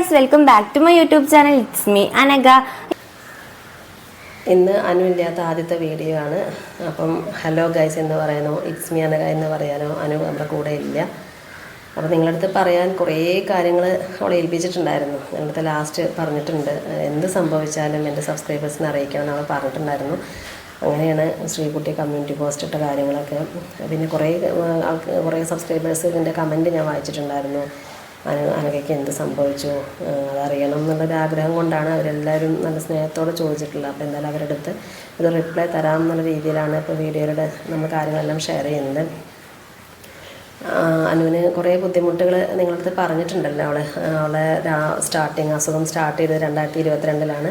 Guys welcome back to my YouTube channel it's me Anagha ഇന്ന് അനുവില്ലാത്ത ആദ്യത്തെ video ആണ്. അപ്പം ഹലോ ഗൈസ് എന്ന് പറയാനോ ഇറ്റ്സ് മീ അനഗ എന്ന് പറയാനോ? അനു നമ്മുടെ കൂടെ ഇല്ല. അപ്പം നിങ്ങളടുത്ത് പറയാൻ കുറേ കാര്യങ്ങൾ അവളെ ഏൽപ്പിച്ചിട്ടുണ്ടായിരുന്നു. നിങ്ങളുടെ അടുത്ത് ലാസ്റ്റ് പറഞ്ഞിട്ടുണ്ട്. എന്ത് സംഭവിച്ചാലും എന്റെ സബ്സ്ക്രൈബേഴ്സിനെ അറിയിക്കണം എന്ന് അവൾ പറഞ്ഞിട്ടുണ്ടായിരുന്നു. അങ്ങനെയാണ് ശ്രീകുട്ടി കമ്മ്യൂണിറ്റി പോസ്റ്റ് ഇട്ട കാര്യങ്ങളൊക്കെ. പിന്നെ കുറേ ആൾക്ക് കുറേ സബ്സ്ക്രൈബേഴ്സ് ഇതിന്റെ കമന്റ് ഞാൻ വായിച്ചിട്ടുണ്ടായിരുന്നു. അനു അനഘയ്ക്ക് എന്ത് സംഭവിച്ചു? അതറിയണം എന്നുള്ളൊരാഗ്രഹം കൊണ്ടാണ് അവരെല്ലാവരും നല്ല സ്നേഹത്തോടെ ചോദിച്ചിട്ടുള്ളത്. അപ്പോൾ എന്തായാലും അവരുടെ അടുത്ത് ഒരു റിപ്ലൈ തരാം എന്നുള്ള രീതിയിലാണ് ഇപ്പോൾ വീഡിയോയുടെ നമ്മൾ കാര്യങ്ങളെല്ലാം ഷെയർ ചെയ്യുന്നത്. അനുവിന് കുറേ ബുദ്ധിമുട്ടുകൾ നിങ്ങളടുത്ത് പറഞ്ഞിട്ടുണ്ടല്ലോ അവളെ. അവളെ സ്റ്റാർട്ടിങ് അസുഖം സ്റ്റാർട്ട് ചെയ്തത് രണ്ടായിരത്തി ഇരുപത്തിരണ്ടിലാണ്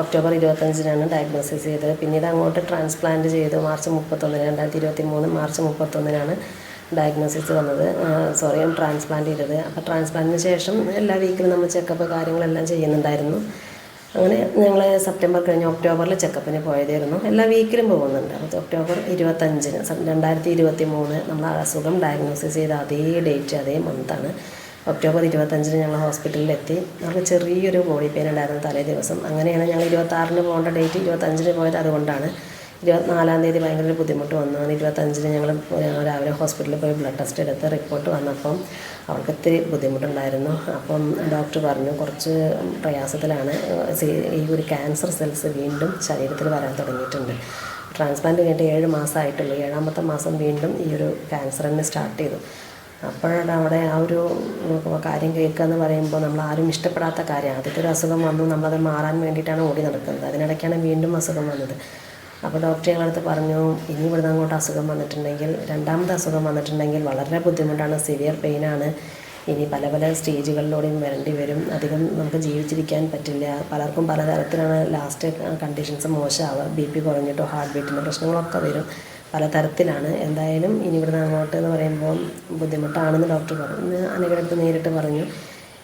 ഒക്ടോബർ ഇരുപത്തഞ്ചിനാണ് ഡയഗ്നോസിസ് ചെയ്തത്. പിന്നീട് അങ്ങോട്ട് ട്രാൻസ്പ്ലാന്റ് ചെയ്തു. മാർച്ച് മുപ്പത്തൊന്നിന് രണ്ടായിരത്തി ഇരുപത്തി മൂന്ന് മാർച്ച് മുപ്പത്തൊന്നിനാണ് ഡയഗ്നോസിസ് വന്നത്. സോറി ട്രാൻസ്പ്ലാന്റ് ചെയ്തത്. അപ്പോൾ ട്രാൻസ്പ്ലാന്റിന് ശേഷം എല്ലാ വീക്കിലും നമ്മൾ ചെക്കപ്പ് കാര്യങ്ങളെല്ലാം ചെയ്യുന്നുണ്ടായിരുന്നു. അങ്ങനെ ഞങ്ങൾ സെപ്റ്റംബർ കഴിഞ്ഞ് ഒക്ടോബറിൽ ചെക്കപ്പിന് പോയതായിരുന്നു. എല്ലാ വീക്കിലും പോകുന്നുണ്ട്. അപ്പോൾ ഒക്ടോബർ ഇരുപത്തഞ്ചിന് രണ്ടായിരത്തി ഇരുപത്തി മൂന്ന് നമ്മൾ അസുഖം ഡയഗ്നോസിസ് ചെയ്ത അതേ ഡേറ്റ് അതേ മന്താണ് ഒക്ടോബർ ഇരുപത്തഞ്ചിന് ഞങ്ങൾ ഹോസ്പിറ്റലിലെത്തി നമുക്ക് ചെറിയൊരു ബോഡി പെയിൻ ഉണ്ടായിരുന്നു തലേ ദിവസം. അങ്ങനെയാണ് ഞങ്ങൾ ഇരുപത്താറിന് പോകേണ്ട ഡേറ്റ് ഇരുപത്തഞ്ചിന് പോയത് അതുകൊണ്ടാണ്. ഇരുപത്തിനാലാം തീയതി ഭയങ്കര ബുദ്ധിമുട്ട് വന്നു. അങ്ങനെ ഇരുപത്തഞ്ചിന് ഞങ്ങൾ രാവിലെ ഹോസ്പിറ്റലിൽ പോയി ബ്ലഡ് ടെസ്റ്റ് എടുത്ത് റിപ്പോർട്ട് വന്നപ്പം അവൾക്ക് ഇത്തിരി ബുദ്ധിമുട്ടുണ്ടായിരുന്നു. അപ്പം ഡോക്ടർ പറഞ്ഞു കുറച്ച് പ്രയാസത്തിലാണ് ഈ ഒരു ക്യാൻസർ സെൽസ് വീണ്ടും ശരീരത്തിൽ വരാൻ തുടങ്ങിയിട്ടുണ്ട്. ട്രാൻസ്പ്ലാന്റ് കഴിഞ്ഞിട്ട് ഏഴ് മാസമായിട്ടുള്ളൂ. ഏഴാമത്തെ മാസം വീണ്ടും ഈ ഒരു ക്യാൻസർ തന്നെ സ്റ്റാർട്ട് ചെയ്തു. അപ്പോഴാണ് അവിടെ ആ ഒരു കാര്യം കേൾക്കുക എന്ന് പറയുമ്പോൾ നമ്മൾ ആരും ഇഷ്ടപ്പെടാത്ത കാര്യമാണ് ആദ്യത്തെ ഒരു അസുഖം വന്നു നമ്മളത് മാറാൻ വേണ്ടിയിട്ടാണ് ഓടി നടക്കുന്നത്. അതിനിടയ്ക്കാണ് വീണ്ടും അസുഖം വന്നത്. അപ്പോൾ ഡോക്ടർ ഞങ്ങളടുത്ത് പറഞ്ഞു ഇനി ഇവിടുന്ന് അങ്ങോട്ട് അസുഖം വന്നിട്ടുണ്ടെങ്കിൽ രണ്ടാമത്തെ അസുഖം വന്നിട്ടുണ്ടെങ്കിൽ വളരെ ബുദ്ധിമുട്ടാണ് സിവിയർ പെയിനാണ് ഇനി പല പല സ്റ്റേജുകളിലൂടെയും വരേണ്ടി വരും. അധികം നമുക്ക് ജീവിച്ചിരിക്കാൻ പറ്റില്ല. പലർക്കും പലതരത്തിലാണ് ലാസ്റ്റ് കണ്ടീഷൻസ് മോശമാവുക. ബി പി കുറഞ്ഞിട്ടോ ഹാർട്ട് ബീറ്റിന്റെ പ്രശ്നങ്ങളൊക്കെ വരും. പലതരത്തിലാണ്. എന്തായാലും ഇനി ഇവിടുന്ന് അങ്ങോട്ട് എന്ന് പറയുമ്പോൾ ബുദ്ധിമുട്ടാണെന്ന് ഡോക്ടർ പറഞ്ഞു. അനയുടെ അടുത്ത് നേരിട്ട് പറഞ്ഞു.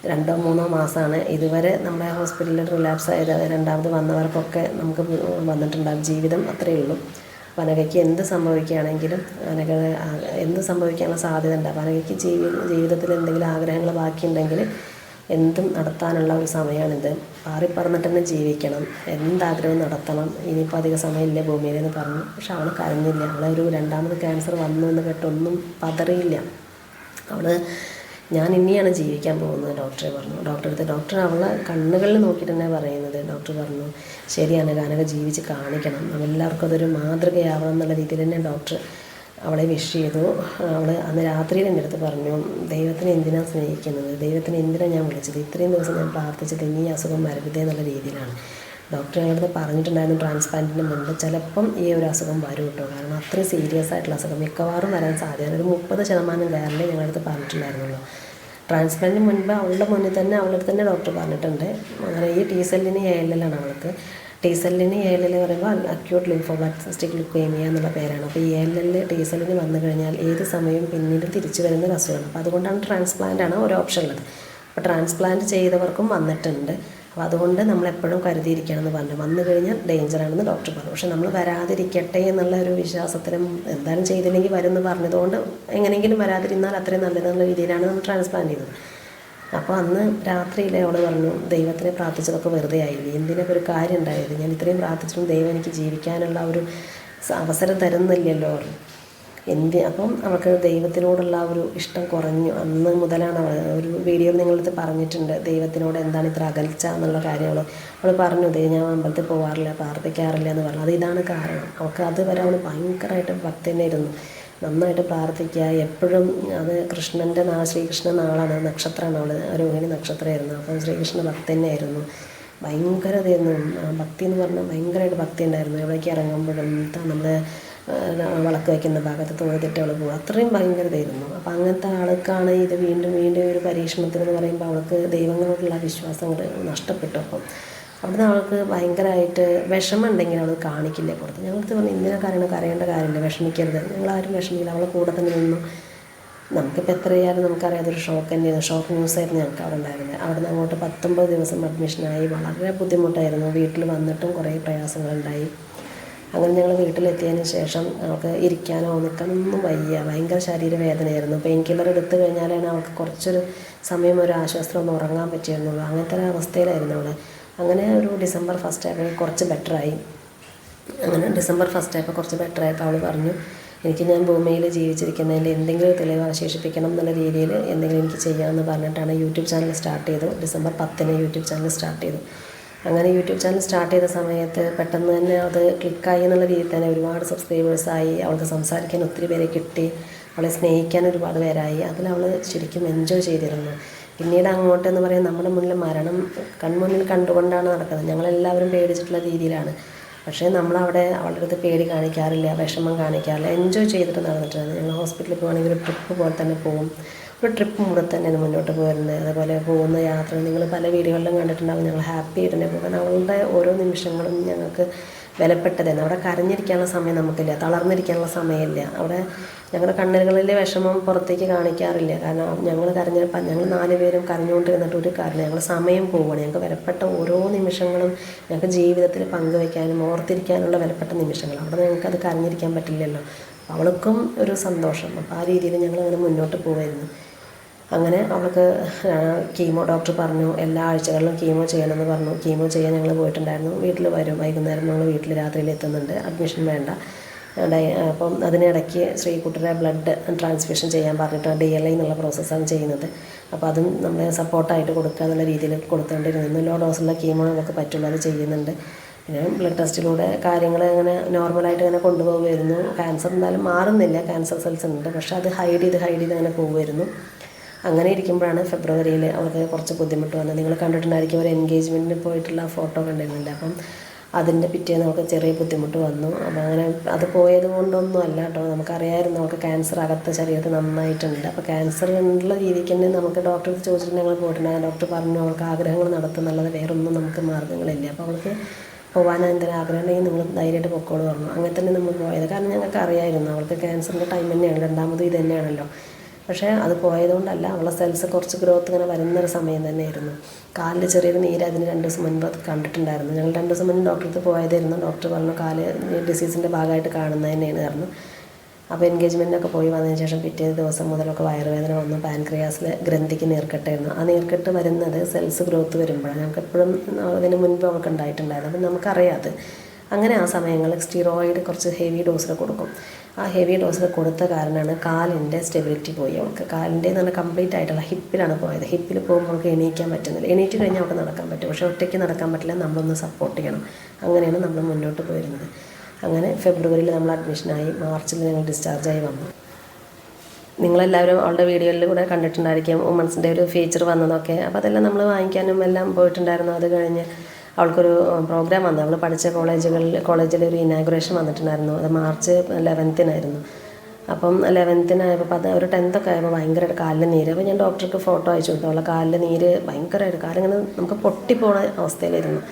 രണ്ടോ മൂന്നോ മാസമാണ് ഇതുവരെ നമ്മുടെ ഹോസ്പിറ്റലിൽ റിലാപ്സ് ആയത് രണ്ടാമത് വന്നവർക്കൊക്കെ നമുക്ക് വന്നിട്ടുണ്ടാകും ജീവിതം അത്രയേ ഉള്ളൂ. വനകയ്ക്ക് എന്ത് സംഭവിക്കുകയാണെങ്കിലും വനക എന്ത് സംഭവിക്കാനുള്ള സാധ്യത ഉണ്ട് വനകയ്ക്ക് ജീവി ജീവിതത്തിൽ എന്തെങ്കിലും ആഗ്രഹങ്ങൾ ബാക്കിയുണ്ടെങ്കിൽ എന്തും നടത്താനുള്ള ഒരു സമയമാണിത്. പാറിപ്പറന്നിട്ട് തന്നെ ജീവിക്കണം. എന്താഗ്രഹവും നടത്തണം? ഇനിയിപ്പോൾ അധിക സമയമില്ല ഭൂമിയിൽ എന്ന് പറഞ്ഞു. പക്ഷെ അവൾ കരഞ്ഞില്ല. അവളെ ഒരു രണ്ടാമത് ക്യാൻസർ വന്നു എന്ന് കേട്ടൊന്നും പതറിയില്ല. അവൾ ഞാൻ ഇനിയാണ് ജീവിക്കാൻ പോകുന്നത് ഡോക്ടറെ പറഞ്ഞു. ഡോക്ടറെ അടുത്ത് ഡോക്ടർ അവളെ കണ്ണുകളിൽ നോക്കിയിട്ട് തന്നെ പറയുന്നത് ഡോക്ടർ പറഞ്ഞു. ശരിയാണ് കാനക ജീവിച്ച് കാണിക്കണം. എല്ലാവർക്കും അതൊരു മാതൃകയാവണം എന്നുള്ള രീതിയിൽ തന്നെ ഡോക്ടർ അവളെ വിഷ് ചെയ്തു. അവൾ അന്ന് രാത്രിയിൽ എന്റെ അടുത്ത് പറഞ്ഞു ദൈവത്തിനെ എന്തിനാണ് സ്നേഹിക്കുന്നത്? ദൈവത്തിനെ എന്തിനാണ് ഞാൻ വിളിച്ചത്? ഇത്രയും ദിവസം ഞാൻ പ്രാർത്ഥിച്ചത് ഇനി അസുഖം വരരുതേ എന്നുള്ള രീതിയിലാണ്. ഡോക്ടർ ഞങ്ങളുടെ പറഞ്ഞിട്ടുണ്ടായിരുന്നു ട്രാൻസ്പ്ലാന്റിന് മുമ്പ്. ചിലപ്പം ഈ ഒരു അസുഖം വരും കേട്ടോ. കാരണം അത്രയും സീരിയസ് ആയിട്ടുള്ള അസുഖം. മിക്കവാറും വരാൻ സാധ്യത ഒരു മുപ്പത് ശതമാനം ഗ്യാരണ്ടി ഞങ്ങളടുത്ത് പറഞ്ഞിട്ടുണ്ടായിരുന്നുള്ളൂ. ട്രാൻസ്പ്ലാന്റിന് മുൻപ് അവളുടെ മുന്നിൽ തന്നെ അവളുടെ തന്നെ ഡോക്ടർ പറഞ്ഞിട്ടുണ്ട്. അങ്ങനെ ഈ ടി സെല്ലിന് എ എൽ എല്ലാണ് അവൾക്ക്. ടി സെല്ലിന് എ എൽ എൽ പറയുമ്പോൾ അക്യൂട്ട് ലിംഫോബ്ലാസ്റ്റിക് ലുക്കേമിയ എന്നുള്ള പേരാണ്. അപ്പോൾ ഈ എൽ എൽ ടി സെല്ലിന് വന്നു കഴിഞ്ഞാൽ ഏത് സമയവും പിന്നീട് തിരിച്ചു വരുന്ന ഒരു അസുഖമാണ്. അപ്പോൾ അതുകൊണ്ടാണ് ട്രാൻസ്പ്ലാന്റ് ആണ് ഒരു ഓപ്ഷൻ ഉള്ളത്. അപ്പോൾ ട്രാൻസ്പ്ലാന്റ് ചെയ്തവർക്കും വന്നിട്ടുണ്ട്. അപ്പോൾ അതുകൊണ്ട് നമ്മൾ എപ്പോഴും കരുതിയിരിക്കണം എന്ന് പറഞ്ഞു. വന്നു കഴിഞ്ഞാൽ ഡേഞ്ചറാണെന്ന് ഡോക്ടർ പറഞ്ഞു. പക്ഷെ നമ്മൾ വരാതിരിക്കട്ടെ എന്നുള്ള ഒരു വിശ്വാസത്തിലും എന്തായാലും ചെയ്തില്ലെങ്കിൽ എന്ന് പറഞ്ഞതുകൊണ്ട് എങ്ങനെയെങ്കിലും വരാതിരുന്നാൽ അത്രയും നല്ലതെന്നുള്ള രീതിയിലാണ് നമ്മൾ ട്രാൻസ്പ്ലാന്റ് ചെയ്തത്. അപ്പോൾ അന്ന് രാത്രിയിലെ അവൾ പറഞ്ഞു ദൈവത്തിനെ പ്രാർത്ഥിച്ചതൊക്കെ വെറുതെ ആയില്ലേ എന്തിനൊക്കെ ഒരു കാര്യം ഉണ്ടായത്? ഞാൻ ഇത്രയും പ്രാർത്ഥിച്ചിട്ടും ദൈവം എനിക്ക് ജീവിക്കാനുള്ള ഒരു അവസരം തരുന്നില്ലല്ലോ. എന്ത് അപ്പം അവൾക്ക് ദൈവത്തിനോടുള്ള ഒരു ഇഷ്ടം കുറഞ്ഞു. അന്ന് മുതലാണ് അവൾ ഒരു വീഡിയോ നിങ്ങളടുത്ത് പറഞ്ഞിട്ടുണ്ട്. ദൈവത്തിനോട് എന്താണ് ഇത്ര അകൽച്ച എന്നുള്ള കാര്യം അവൾ പറഞ്ഞു ദൈവം ഞാൻ അമ്പലത്തിൽ പോകാറില്ല പ്രാർത്ഥിക്കാറില്ല എന്ന് പറഞ്ഞു. അത് ഇതാണ് കാരണം. അവൾക്ക് അതുവരെ അവൾ ഭയങ്കരമായിട്ട് ഭക്തനായിരുന്നു നന്നായിട്ട് പ്രാർത്ഥിക്കുക. എപ്പോഴും അത് കൃഷ്ണന്റെ നാ ശ്രീകൃഷ്ണ നാളാണ്. നക്ഷത്രമാണ് അവൾ രോഹിണി നക്ഷത്രമായിരുന്നു. അപ്പം ശ്രീകൃഷ്ണ ഭക്തി തന്നെയായിരുന്നു ഭയങ്കര ഇതായിരുന്നു. ആ ഭക്തി എന്ന് പറഞ്ഞാൽ ഭയങ്കരമായിട്ട് ഭക്തി ഉണ്ടായിരുന്നു. എവിടേക്ക് ഇറങ്ങുമ്പോഴും നമ്മൾ വിളക്ക് വയ്ക്കുന്ന ഭാഗത്ത് തൊഴുതിട്ട് അവൾ പോകും അത്രയും ഭയങ്കരതയായിരുന്നു. അപ്പം അങ്ങനത്തെ ആൾക്കാണ് ഇത് വീണ്ടും വീണ്ടും ഒരു പരീക്ഷണത്തിനെന്ന് പറയുമ്പോൾ അവൾക്ക് ദൈവങ്ങളോടുള്ള വിശ്വാസം നഷ്ടപ്പെട്ടു. അപ്പം അവിടുന്ന് അവൾക്ക് ഭയങ്കരമായിട്ട് വിഷമം ഉണ്ടെങ്കിൽ അവൾ കാണിക്കില്ല പുറത്ത്. ഞങ്ങൾക്ക് പറഞ്ഞു എന്തിനാ കാര്യങ്ങൾ കരയേണ്ട കാര്യമില്ല. വിഷമിക്കരുത്. ഞങ്ങളാരും വിഷമിക്കില്ല. അവളെ കൂടെ തന്നെ നിന്നു. നമുക്കിപ്പോൾ എത്ര ചെയ്യാലും നമുക്കറിയാം അതൊരു ഷോക്ക് തന്നെയാണ്. ഷോക്ക് ന്യൂസ് ആയിരുന്നു ഞങ്ങൾക്ക് അവിടെ ഉണ്ടായിരുന്നത്. അവിടെ നിന്ന് അങ്ങോട്ട് പത്തൊമ്പത് ദിവസം അഡ്മിഷനായി. വളരെ ബുദ്ധിമുട്ടായിരുന്നു. വീട്ടിൽ വന്നിട്ടും കുറേ പ്രയാസങ്ങളുണ്ടായി. അങ്ങനെ ഞങ്ങൾ വീട്ടിലെത്തിയതിന് ശേഷം അവൾക്ക് ഇരിക്കാനോ നിൽക്കാനൊന്നും വയ്യ. ഭയങ്കര ശരീരവേദനയായിരുന്നു. പെയിൻ കില്ലർ എടുത്തു കഴിഞ്ഞാലാണ് അവൾക്ക് കുറച്ചൊരു സമയം ഒരു ആശ്വാസം ഒന്ന് ഉറങ്ങാൻ പറ്റിയിരുന്നുള്ളൂ അങ്ങനത്തെ ഒരു അവസ്ഥയിലായിരുന്നു അവൾ അങ്ങനെ ഒരു ഡിസംബർ ഫസ്റ്റ് ആയപ്പോൾ കുറച്ച് ബെറ്ററായി അങ്ങനെ ഡിസംബർ ഫസ്റ്റ് ആയപ്പോൾ കുറച്ച് ബെറ്റർ ആയപ്പോൾ അവൾ പറഞ്ഞു എനിക്ക് ഞാൻ ഭൂമിയിൽ ജീവിച്ചിരിക്കുന്നതിന്റെ എന്തെങ്കിലും തെളിവ് അവശേഷിപ്പിക്കണം എന്നുള്ള രീതിയിൽ എന്തെങ്കിലും എനിക്ക് ചെയ്യാമെന്ന് പറഞ്ഞിട്ടാണ് യൂട്യൂബ് ചാനൽ സ്റ്റാർട്ട് ചെയ്തു ഡിസംബർ പത്തിന് യൂട്യൂബ് ചാനൽ സ്റ്റാർട്ട് ചെയ്തു. അങ്ങനെ യൂട്യൂബ് ചാനൽ സ്റ്റാർട്ട് ചെയ്ത സമയത്ത് പെട്ടെന്ന് തന്നെ അത് ക്ലിക്കായി എന്നുള്ള രീതിയിൽ തന്നെ ഒരുപാട് സബ്സ്ക്രൈബേഴ്സായി അവൾക്ക് സംസാരിക്കാൻ ഒത്തിരി പേരെ കിട്ടി. അവളെ സ്നേഹിക്കാൻ ഒരുപാട് പേരായി. അതിൽ അവൾ ശരിക്കും എൻജോയ് ചെയ്തിരുന്നു. പിന്നീട് അങ്ങോട്ട് എന്ന് പറയാൻ നമ്മുടെ മുന്നിൽ മരണം കൺമുന്നിൽ കണ്ടുകൊണ്ടാണ് നടക്കുന്നത്. ഞങ്ങളെല്ലാവരും പേടിച്ചിട്ടുള്ള രീതിയിലാണ്. പക്ഷേ നമ്മളവിടെ അവളുടെ അടുത്ത് പേടി കാണിക്കാറില്ല വിഷമം കാണിക്കാറില്ല. എൻജോയ് ചെയ്തിട്ട് നടന്നിട്ടുണ്ട് ഞങ്ങൾ ഹോസ്പിറ്റലിൽ പോകുകയാണെങ്കിൽ ഒരു ട്രിപ്പ് പോലെ തന്നെ പോകും ഒരു ട്രിപ്പ് കൂടെ തന്നെയാണ് മുന്നോട്ട് പോയിരുന്നത് അതേപോലെ പോകുന്ന യാത്ര നിങ്ങൾ പല വീഡിയോകളിലും കണ്ടിട്ടുണ്ടാകും ഞങ്ങൾ ഹാപ്പി ആയിട്ട് തന്നെ പോകും അവളുടെ ഓരോ നിമിഷങ്ങളും ഞങ്ങൾക്ക് വിലപ്പെട്ടതാണ് അവിടെ കരഞ്ഞിരിക്കാനുള്ള സമയം നമുക്കില്ല. തളർന്നിരിക്കാനുള്ള സമയമില്ല. അവിടെ ഞങ്ങളുടെ കണ്ണുകളിലെ വിഷമം പുറത്തേക്ക് കാണിക്കാറില്ല. കാരണം ഞങ്ങൾ കരഞ്ഞപ്പോൾ ഞങ്ങൾ നാല് പേരും കരഞ്ഞുകൊണ്ടിരുന്നിട്ട് ഒരു കാരണം ഞങ്ങൾ സമയം പോവുകയാണ്. ഞങ്ങൾക്ക് വിലപ്പെട്ട ഓരോ നിമിഷങ്ങളും ഞങ്ങൾക്ക് ജീവിതത്തിൽ പങ്കുവയ്ക്കാനും ഓർത്തിരിക്കാനുള്ള വിലപ്പെട്ട നിമിഷങ്ങൾ. അവിടെ ഞങ്ങൾക്ക് അത് കരഞ്ഞിരിക്കാൻ പറ്റില്ലല്ലോ. അവൾക്കും ഒരു സന്തോഷം. അപ്പോൾ ആ രീതിയിൽ ഞങ്ങൾ അങ്ങനെ മുന്നോട്ട് പോവായിരുന്നു. അങ്ങനെ അവൾക്ക് കീമോ ഡോക്ടർ പറഞ്ഞു എല്ലാ ആഴ്ചകളിലും കീമോ ചെയ്യണമെന്ന് പറഞ്ഞു. കീമോ ചെയ്യാൻ ഞങ്ങൾ പോയിട്ടുണ്ടായിരുന്നു. വീട്ടിൽ വരും. വൈകുന്നേരം ഞങ്ങൾ വീട്ടിൽ രാത്രിയിൽ എത്തുന്നുണ്ട്. അഡ്മിഷൻ വേണ്ട. അപ്പം അതിനിടയ്ക്ക് ശ്രീകുട്ടരെ ബ്ലഡ് ട്രാൻസ്ഫ്യൂഷൻ ചെയ്യാൻ പറഞ്ഞിട്ട് ഡി എൽ ഐ എന്നുള്ള പ്രോസസ്സാണ് ചെയ്യുന്നത്. അപ്പോൾ അതും നമ്മൾ സപ്പോർട്ടായിട്ട് കൊടുക്കുക എന്നുള്ള രീതിയിൽ കൊടുത്തുകൊണ്ടിരുന്നു. ലോ ഡോസുള്ള കീമോ നമുക്ക് പറ്റുള്ളൂ. അത് ചെയ്യുന്നുണ്ട്. പിന്നെ ബ്ലഡ് ടെസ്റ്റിലൂടെ കാര്യങ്ങൾ അങ്ങനെ നോർമലായിട്ട് ഇങ്ങനെ കൊണ്ടുപോകുമായിരുന്നു ക്യാൻസർ എന്നാലും മാറുന്നില്ല. ക്യാൻസർ സെൽസ് ഉണ്ട്. പക്ഷേ അത് ഹൈഡ് ചെയ്ത് ഹൈഡ് ചെയ്ത് അങ്ങനെ പോകുമായിരുന്നു അങ്ങനെ ഇരിക്കുമ്പോഴാണ് ഫെബ്രുവരിയിൽ അവർക്ക് കുറച്ച് ബുദ്ധിമുട്ട് വന്നത്. നിങ്ങൾ കണ്ടിട്ടുണ്ടായിരിക്കും ഒരു എൻഗേജ്മെന്റിന് പോയിട്ടുള്ള ഫോട്ടോ കണ്ടിരുന്നില്ല അപ്പം അതിന്റെ പിറ്റേന്ന് നമുക്ക് ചെറിയ ബുദ്ധിമുട്ട് വന്നു. അപ്പം അങ്ങനെ അത് പോയത് കൊണ്ടൊന്നും അല്ല കേട്ടോ. നമുക്കറിയാമായിരുന്നു നമുക്ക് ക്യാൻസർ അകത്ത് ശരീരത്തിൽ നന്നായിട്ടുണ്ട്. അപ്പോൾ ക്യാൻസർ ഉള്ള രീതിക്ക് തന്നെ നമുക്ക് ഡോക്ടറെ ചോദിച്ചിട്ട് ഞങ്ങൾ പോയിട്ടുണ്ട്. ഡോക്ടർ പറഞ്ഞു അവൾക്ക് ആഗ്രഹങ്ങൾ നടത്തുന്നുള്ളത് വേറൊന്നും നമുക്ക് മാർഗങ്ങളില്ല അപ്പോൾ അവൾക്ക് പോകാൻ എന്തെങ്കിലും ആഗ്രഹം ഉണ്ടെങ്കിൽ നിങ്ങൾ ധൈര്യമായിട്ട് പൊക്കോളൂ പറഞ്ഞു. അങ്ങനെ തന്നെ നമ്മൾ പോയത്. കാരണം ഞങ്ങൾക്ക് അറിയായിരുന്നു അവൾക്ക് ക്യാൻസറിന്റെ ടൈം തന്നെയാണ്. രണ്ടാമത് ഇത് തന്നെയാണല്ലോ. പക്ഷേ അത് പോയതുകൊണ്ടല്ല അവളെ സെൽസ് കുറച്ച് ഗ്രോത്ത് ഇങ്ങനെ വരുന്നൊരു സമയം തന്നെയായിരുന്നു. കാലിൽ ചെറിയൊരു നീര് അതിന് രണ്ട് ദിവസം മുൻപ് കണ്ടിട്ടുണ്ടായിരുന്നു. ഞങ്ങൾ രണ്ട് ദിവസം മുൻപ് അടുത്ത് പോയതായിരുന്നു. ഡോക്ടർ പറഞ്ഞു കാൽ ഡിസീസിന്റെ ഭാഗമായിട്ട് കാണുന്നത് തന്നെയാണ് പറഞ്ഞു. അപ്പോൾ എൻഗേജ്മെന്റിനൊക്കെ പോയി വന്നതിന് ശേഷം പിറ്റേ ദിവസം മുതലൊക്കെ വയറുവേദന വന്നു. പാൻക്രിയാസിലെ ഗ്രന്ഥിക്ക് നീർക്കെട്ടായിരുന്നു ആ നീർക്കെട്ട് വരുന്നത് സെൽസ് ഗ്രോത്ത് വരുമ്പോഴാണ്. നമുക്ക് എപ്പോഴും അതിന് മുൻപ് അവൾക്ക് ഉണ്ടായിട്ടുണ്ടായിരുന്നു. അപ്പം നമുക്കറിയാതെ അങ്ങനെ ആ സമയങ്ങളിൽ സ്റ്റിറോയിഡ് കുറച്ച് ഹെവി ഡോസിൽ കൊടുക്കും. ആ ഹെവി ഡോസിൽ കൊടുത്ത കാരണമാണ് കാലിന്റെ സ്റ്റെബിലിറ്റി പോയി. അവൾക്ക് കാലിന്റെ പറഞ്ഞാൽ കംപ്ലീറ്റ് ആയിട്ടുള്ള ഹിപ്പിലാണ് പോയത്. ഹിപ്പിൽ പോകുമ്പോൾ അവൾക്ക് എണീക്കാൻ പറ്റുന്നില്ല. എണീറ്റ് കഴിഞ്ഞാൽ അവൾക്ക് നടക്കാൻ പറ്റും. പക്ഷേ ഒറ്റയ്ക്ക് നടക്കാൻ പറ്റില്ല. നമ്മളൊന്ന് സപ്പോർട്ട് ചെയ്യണം. അങ്ങനെയാണ് നമ്മൾ മുന്നോട്ട് പോയിരുന്നത്. അങ്ങനെ ഫെബ്രുവരിയിൽ നമ്മൾ അഡ്മിഷനായി മാർച്ചിൽ ഞങ്ങൾ ഡിസ്ചാർജായി വന്നു. നിങ്ങളെല്ലാവരും അവളുടെ വീഡിയോയിൽ കൂടെ കണ്ടിട്ടുണ്ടായിരിക്കും. വുമൻസിന്റെ ഒരു ഫീച്ചർ വന്നതൊക്കെ. അപ്പോൾ അതെല്ലാം നമ്മൾ വാങ്ങിക്കാനും എല്ലാം പോയിട്ടുണ്ടായിരുന്നു. അത് കഴിഞ്ഞ് അവൾക്കൊരു പ്രോഗ്രാം വന്നു. അവൾ പഠിച്ച കോളേജുകളിൽ കോളേജിലെ ഒരു ഇനാഗുറേഷൻ വന്നിട്ടുണ്ടായിരുന്നു. അത് മാർച്ച് ലെവൻത്തിനായിരുന്നു അപ്പം ലെവൻത്തിനായപ്പോൾ പത്ത് ഒരു ടെൻത്തൊക്കെ ആയപ്പോൾ ഭയങ്കരമായിട്ട് കാലിൽ നീര്. അപ്പോൾ ഞാൻ ഡോക്ടർക്ക് ഫോട്ടോ അയച്ചു കൊടുത്തു. അവളെ കാലിൽ നീര് ഭയങ്കരമായിട്ട് കാലിങ്ങനെ നമുക്ക് പൊട്ടിപ്പോണ അവസ്ഥയിലായിരുന്നു.